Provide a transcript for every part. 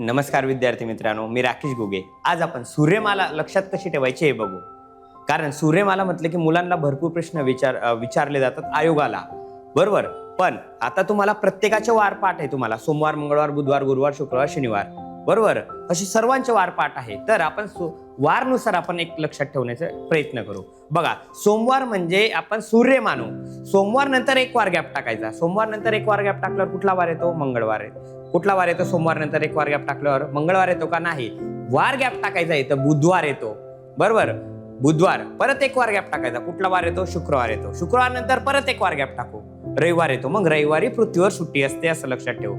नमस्कार विद्यार्थी मित्रांनो मी राकेश गुगे. आज आपण सूर्यमाला लक्षात कशी ठेवायची हे बघू. कारण सूर्यमाला म्हटलं की मुलांना भरपूर प्रश्न विचार विचारले जातात आयोगाला. बरोबर? पण आता तुम्हाला प्रत्येकाचे वार पाठ आहे तुम्हाला. सोमवार मंगळवार बुधवार गुरुवार शुक्रवार शनिवार. बरोबर? असे सर्वांचे वार पाठ आहे. तर आपण सु- वारनुसार आपण एक लक्षात ठेवण्याचा प्रयत्न करू. बघा सोमवार म्हणजे आपण सूर्य मानू. सोमवार नंतर एक वार गॅप टाकायचा. सोमवार नंतर एक वार गॅप टाकल्यावर कुठला वार येतो? मंगळवार येतो. कुठला वार येतो? सोमवार नंतर एक वार गॅप टाकल्यावर मंगळवार येतो का? नाही. वार गॅप टाकायचा येतं बुधवार येतो. बरोबर? बुधवार. परत एक वार गॅप टाकायचा. कुठला वार येतो? शुक्रवार येतो. शुक्रवार नंतर परत एक वार गॅप टाकू. रविवार येतो. मग रविवारी पृथ्वीवर सुट्टी असते असं लक्षात ठेवू.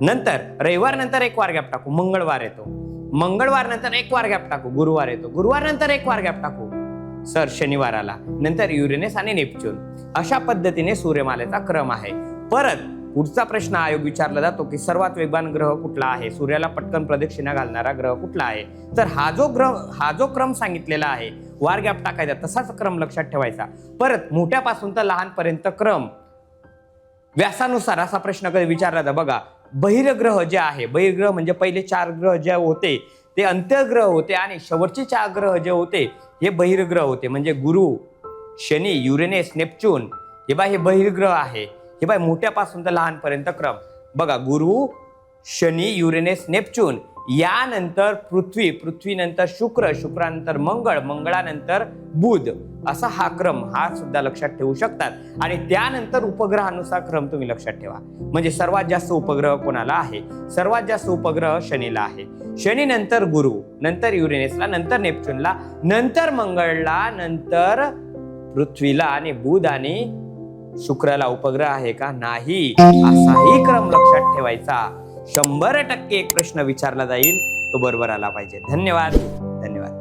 नंतर रविवार नंतर एक वार गॅप टाकू. मंगळवार येतो. मंगळवार नंतर एक वार गॅप टाकू गुरुवार येतो. गुरुवार नंतर एक वार गॅप टाकू. सर शनिवार आला नंतर युरेनस आणि नेपच्यून. अशा पद्धतीने सूर्यमालेचा क्रम आहे. परत पुढचा प्रश्न आयोग विचारला जातो की सर्वात वेगवान ग्रह कुठला आहे? सूर्याला पटकन प्रदक्षिणा घालणारा ग्रह कुठला आहे? तर हा जो ग्रह हा जो क्रम सांगितलेला आहे वार गॅप टाकायचा तसाच क्रम लक्षात ठेवायचा. परत मोठ्यापासून तर लहानपर्यंत क्रम. व्यासानुसार असा प्रश्न कधी विचारला जातो. बघा बहिर्ग्रह जे आहे बहिर्ग्रह म्हणजे पहिले चार ग्रह जे होते ते अंत्यग्रह होते आणि शेवटचे चार ग्रह जे होते हे बहिर्ग्रह होते. म्हणजे गुरु शनी युरेनेस नेपच्यून हे बाय हे बहिर्ग्रह आहे. हे बाय मोठ्यापासून तर लहानपर्यंत क्रम. बघा गुरु शनी युरेनेस नेपच्यून यानंतर पृथ्वी पृथ्वीनंतर शुक्र शुक्रानंतर मंगळ मंगळानंतर बुध. असा हा क्रम हा सुद्धा लक्षात ठेवू शकतात. आणि त्यानंतर उपग्रहानुसार क्रम तुम्ही लक्षात ठेवा. म्हणजे सर्वात जास्त उपग्रह कोणाला आहे? सर्वात जास्त उपग्रह शनीला आहे. शनी नंतर गुरु नंतर युरेनेसला नंतर नेपच्यूनला नंतर मंगळला नंतर पृथ्वीला आणि बुध आणि शुक्राला उपग्रह आहे का? नाही. असाही क्रम लक्षात ठेवायचा. शंभर टक्के एक प्रश्न विचारला जाईल. तो बरोबर आला पाहिजे. धन्यवाद.